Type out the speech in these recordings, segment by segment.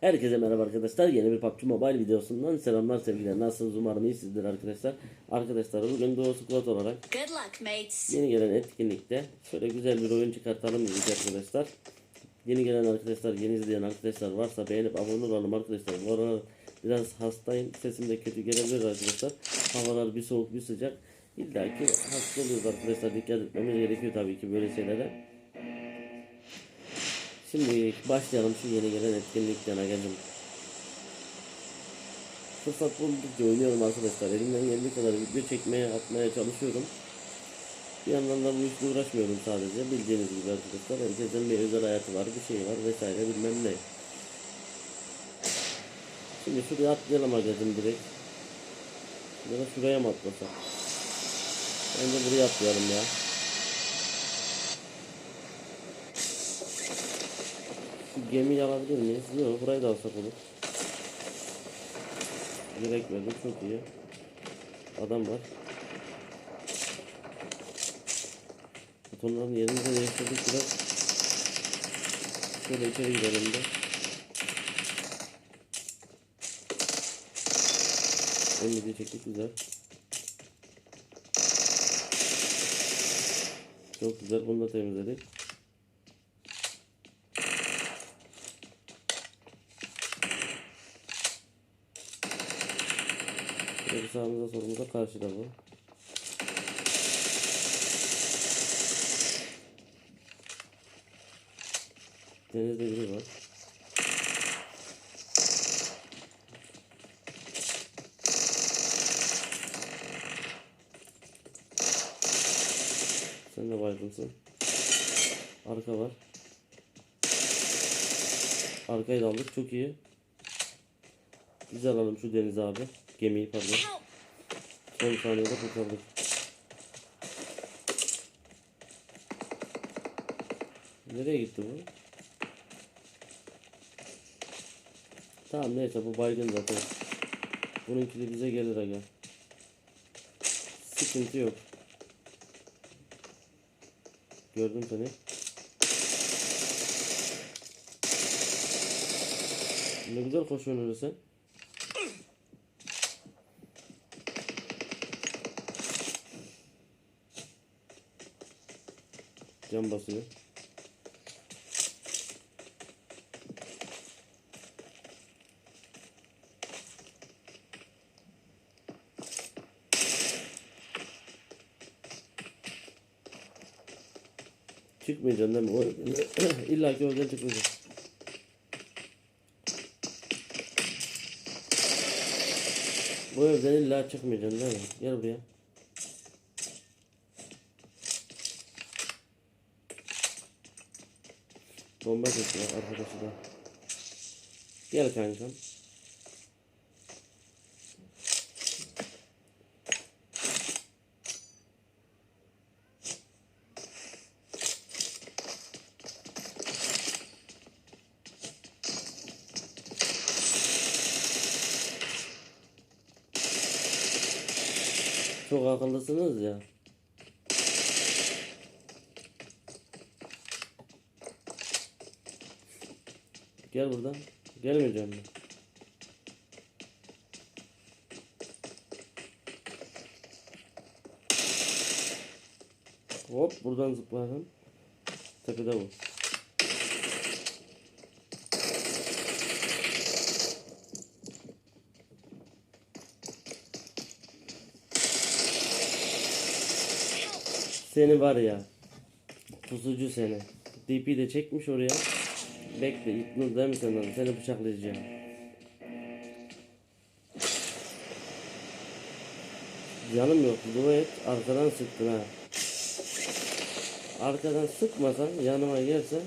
Herkese merhaba arkadaşlar. Yeni bir PUBG Mobile videosundan selamlar sevgiler. Nasılsınız? Umarım iyisinizdir arkadaşlar. Arkadaşlar bugün Doğu Squad olarak yeni gelen etkinlikte şöyle güzel bir oyun çıkartalım dedik arkadaşlar. Yeni gelen arkadaşlar, yeni izleyen arkadaşlar varsa beğenip abone olalım arkadaşlar. Bu aralar biraz hastayım. Sesim de kötü gelebilir arkadaşlar. Havalar bir soğuk bir sıcak. İlla ki hasta oluyoruz arkadaşlar. Dikkat etmemiz gerekiyor tabii ki böyle şeylere. Şimdi başlayalım şu yeni gelen etkinlikten agacım. Fırsat buldukça oynuyorum arkadaşlar. Elimden geldiği kadar video çekmeye, atmaya çalışıyorum. Bir yandan da bu işle uğraşmıyorum sadece. Bildiğiniz gibi arkadaşlar. Herkesin bir özel hayatı var, bir şey var vesaire bilmem ne. Şimdi şuraya atlayalım agacım direkt. Ya da şuraya mı atlasak? Bence buraya atlayalım ya. Gemiyi alabilir miyiz? Yok burayı da alsak olur. Direkt verdim çok iyi. Adam var. Butonların yerini de değiştirdik biraz. Şöyle içeri gidelim de. Ön video çektik güzel. Çok güzel bunu da temizledik. Şöyle sağımıza karşıda bu. Denizde biri var. Sen de baydınsın. Arka var. Arkayı da aldık. Çok iyi. Biz alalım şu deniz abi. Gemiyi pardon. Son saniyede kurtardık. Nereye gitti bu? Tamam neyse bu baygın zaten. Bununki de bize gelir aga. Sıkıntı yok. Gördüm seni. Ne güzel koşuyorsun sen. Cam basıyor. Çıkmayacaksın değil mi? İlla ki oradan çıkmayacaksın. Bu evden illa çıkmayacaksın değil mi? Gel buraya. Bomba çekiyor arkadaşı da. Gel kankam. Çok akıllısınız ya. Gel buradan. Gelmeyeceğim mi? Hop buradan zıplayalım. Tepede bu. Seni var ya. Pusucu seni. DP de çekmiş oraya. Bekle İlknur değil mi sen onu? Seni bıçaklayacağım. Canım yok. Dua et. Arkadan sıktın ha. Arkadan sıkmasan yanıma gelsen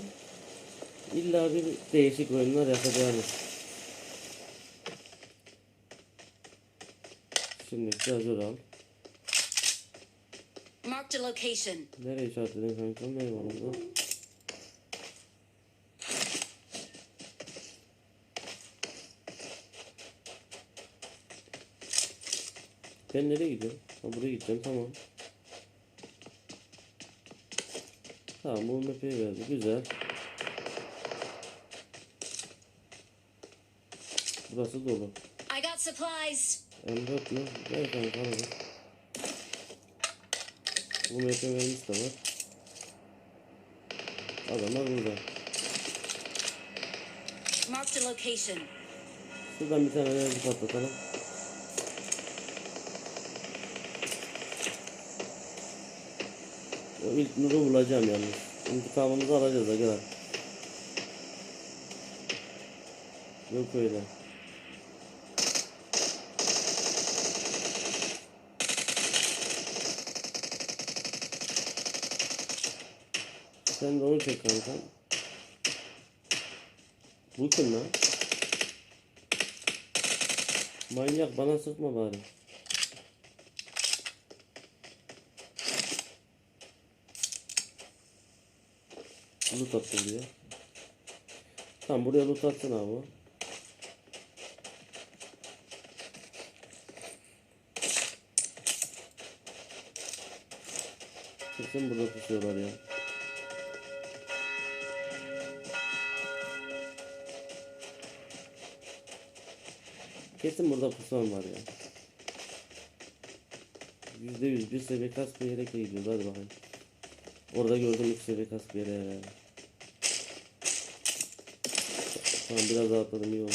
illa bir değişik oyunlar yapacağız. Şimdi şarjör al. Marked a location. Nereye işaretledin kanka? Nereye var Ben nereye gidiyorum? Ha buraya gideceğim tamam. Tamam bu MP'yi verdi güzel. Burası dolu. I got supplies. M4 mü? Ver kanka arada. Bu MP vermiş de var. Adamlar burada. Marked a location. Şuradan bir tane enerji patlatalım. İlk nuru bulacağım yalnız. İntikamımızı alacağız arkadaşlar. Yok öyle. Sen de onu çek kanka. Bu kim lan? Manyak bana sıkma bari. Loot attı buraya. Tamam buraya loot atsın abi. Kesin burada tutuyorlar ya. Kesin burada pusan var ya. Yüzde yüz bir seviye kask bir yere gidiyoruz hadi bakalım. Orada gördüm üç seviye kask bir yere Tamam biraz rahatladım iyi oldu.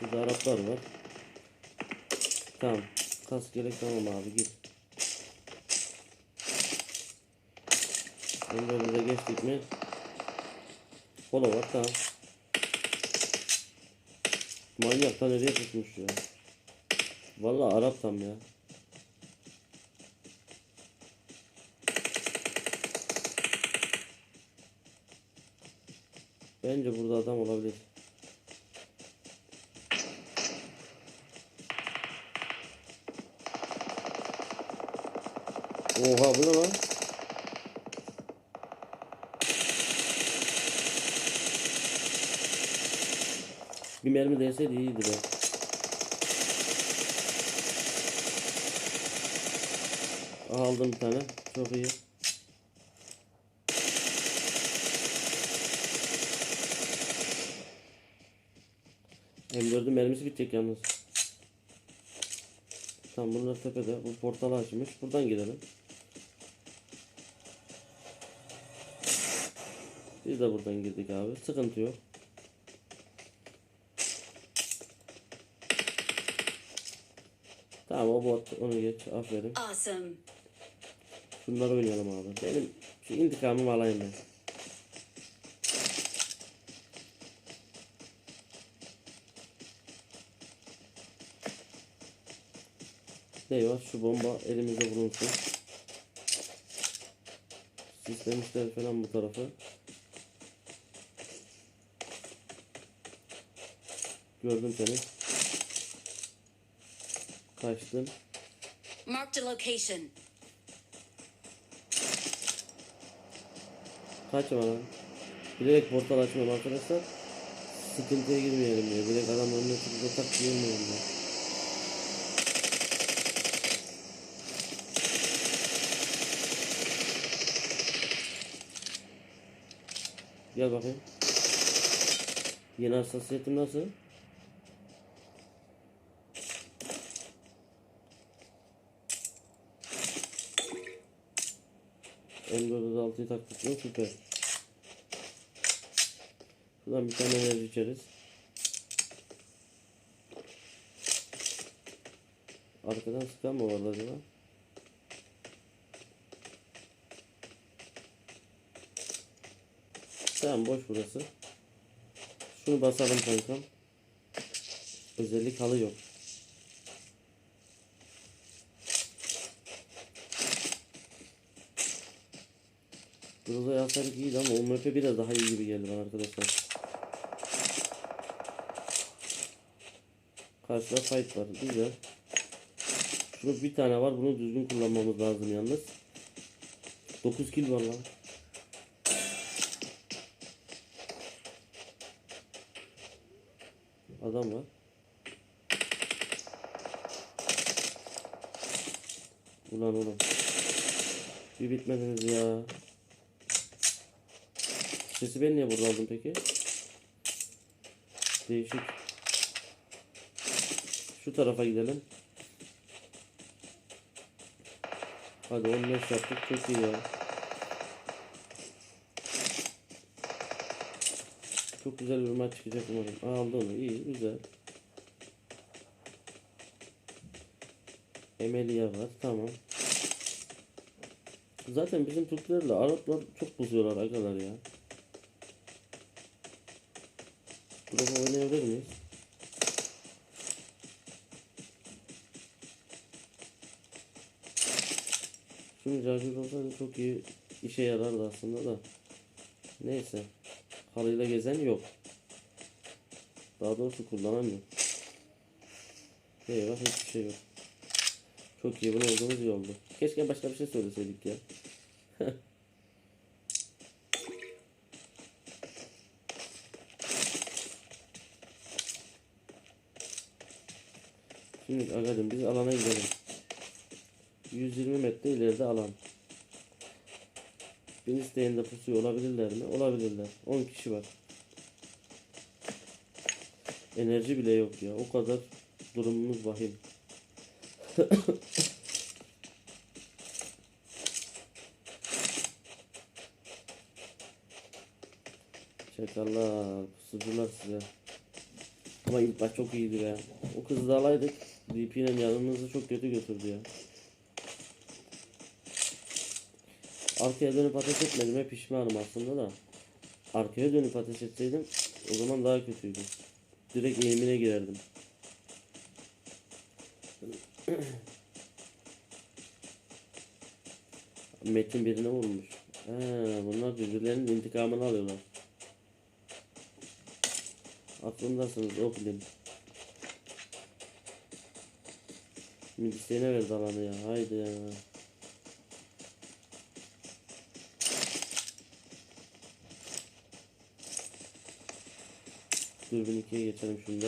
Şurada Araplar var. Tamam. Kask gerek tamam abi git. Önlerimize geçtik mi? Polo var tamam. Manyak da nereye tutmuş ya? Vallahi Arap tam ya. Bence burada adam olabilir. Oha bu ne lan? Bir mermi değseydi iyiydi be. Aldım bir tane. Çok iyi. M4'ün mermisi bitecek yalnız. Tamam bunlar tepede. Bu portalı açmış. Buradan gidelim. Biz de buradan girdik abi. Sıkıntı yok. Tamam o bot onu geç aferin. Awesome. Şunları oynayalım abi. Benim şu intikamımı alayım ben. Var şu bomba elimizde bulunsun. Sistemişler falan bu tarafı. Gördüm seni. Kaçtın. Marked a location. Kaçma lan. Bilerek portal açmıyorum arkadaşlar. Sıkıntıya girmeyelim diye. Direkt adam önüne tak girmeyelim diye. Gel bakayım. Yeni hassasiyetim nasıl? M406'yı taktık mı? Süper. Şuradan bir tane enerji içeriz. Arkadan sıkan mı vardı acaba? Tamam boş burası. Şunu basalım kankam. Özellik halı yok. Groza yazarlık iyiydi ama UMP biraz daha iyi gibi geldi bana arkadaşlar. Karşıda fight var. Güzel. Şunu bir tane var. Bunu düzgün kullanmamız lazım yalnız. 9 kill var lan. Adam var. Ulan oğlum. Bir bitmediniz ya. Sesi ben niye burada aldım peki? Değişik. Şu tarafa gidelim. Hadi 15 yaptık. Çok iyi ya. Çok güzel bir maç çıkacak umarım. Aldı onu. İyi, güzel. Emelia var. Tamam. Zaten bizim Türklerle Araplar çok bozuyorlar arkadaşlar ya. Burada oynayabilir miyiz? Şimdi cacur olsaydı çok iyi işe yarardı aslında da. Neyse. Halıyla gezen yok. Daha doğrusu kullanamıyor. Eyvah hiçbir şey yok. Çok iyi bunu olduğumuz iyi oldu. Keşke başka bir şey söyleseydik ya. Şimdi agacım biz alana gidelim. 120 metre ileride alan. Bir isteğinde pusuyor olabilirler mi? Olabilirler. 10 kişi var. Enerji bile yok ya. O kadar durumumuz vahim. Çakallar, pusucular size. Ama ilk maç çok iyiydi be. O kızı da alaydık. DP'nin yanımızı çok kötü götürdü ya. Arkaya dönüp ateş etmediğime pişmanım aslında da. Arkaya dönüp ateş etseydim o zaman daha kötüydü. Direkt eğimine girerdim. Metin birine vurmuş. He, bunlar birbirlerinin intikamını alıyorlar. Aklımdasınız o film. Milisine verdi alanı ya. Haydi ya. Dürbün 2'ye geçelim şimdi.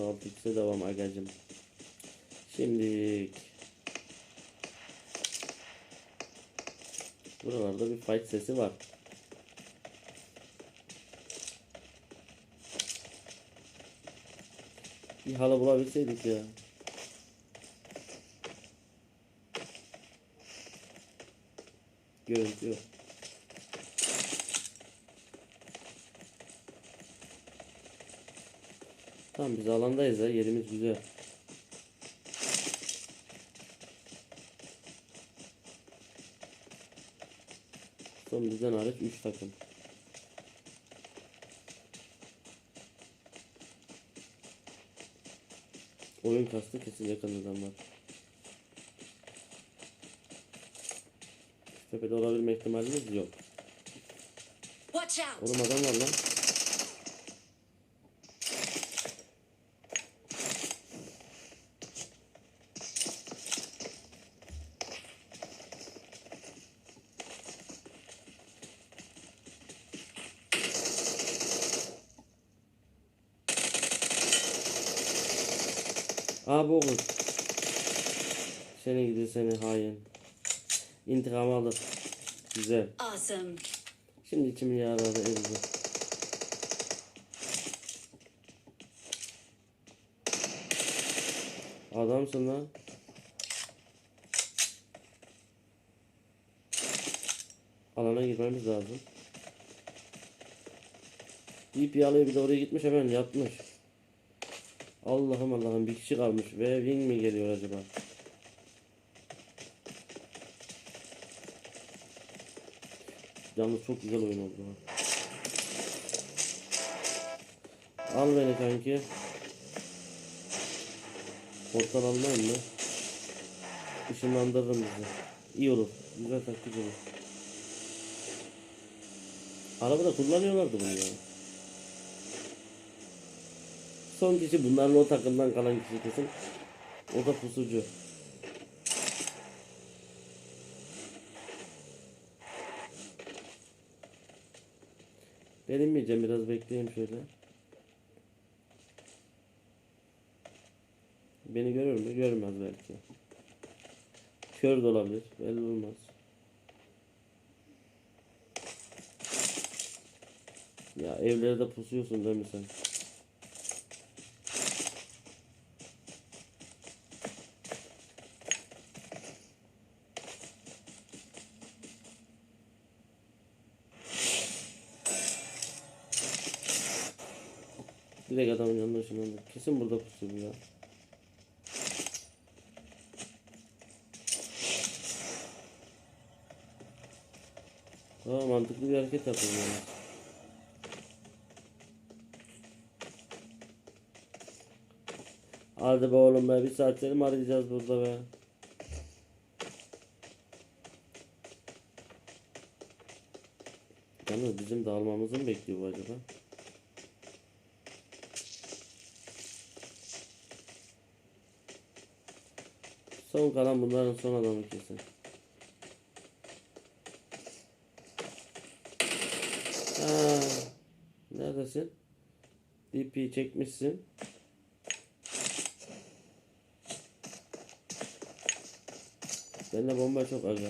6x'e devam agacım. Şimdi Buralarda bir fight sesi var. Bir halı bulabilseydik ya. Görüntü yok. Tamam biz alandayız ya yerimiz güzel. Son bizden hariç 3 takım. Oyun kastı kesin yakın adamlar. Tepede olabilme ihtimalimiz yok. Oğlum adam var lan. Aa bu kız. Seni gidi seni hain. İntikam alır. Güzel. Awesome. Şimdi içimi yaradı ezdi. Adamsın lan. Alana girmemiz lazım. İp alıyor bir de oraya gitmiş hemen yatmış. Allah'ım Allah'ım bir kişi kalmış ve wing mi geliyor acaba? Yalnız çok güzel oyun oldu. Al beni kanki. Portal almayayım mı? Işınlandırırım bizi. İyi olur. Güzel taktik olur. Arabada kullanıyorlardı bunu ya. Son kişi bunlarla o takımdan kalan kişi kesin. O da pusucu. Ben inmeyeceğim biraz bekleyeyim şöyle. Beni görür mü? Görmez belki. Kör de olabilir. Belli olmaz. Ya evlerde pusuyorsun değil mi sen? Direkt adamın yanına ışınlandı. Kesin burada pusuyor bu ya. Aa mantıklı bir hareket yapıyorum yani. Hadi be oğlum be bir saat seni mi arayacağız burada be? Yalnız bizim dağılmamızı mı bekliyor bu acaba? Son kalan bunların son adamı kesin. Ha, neredesin? DP çekmişsin. Bende bomba çok aga.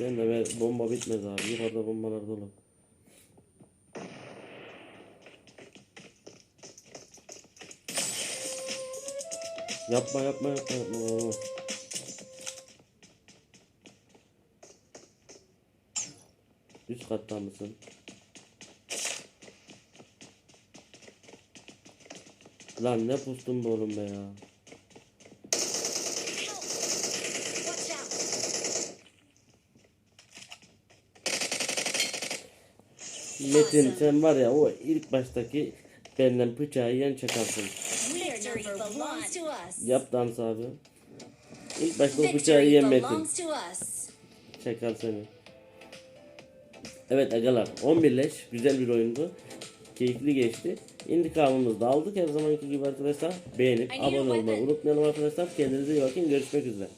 Ben de ver- bomba bitmez abi. Yukarıda bombalar dolu. Yapma yapma yapma yapma. Üst katta mısın? Lan ne pustun bu oğlum be ya. Metin sen var ya o ilk baştaki benden bıçağı yiyen us. Yap dans abi. İlk başta o bıçağı yiyen Metin. Çakar seni. Evet agalar 11 leş güzel bir oyundu. Keyifli geçti. İntikamımızı da aldık her zamanki gibi arkadaşlar. Beğenip abone olmayı unutmayalım arkadaşlar. Kendinize iyi bakın. Görüşmek üzere.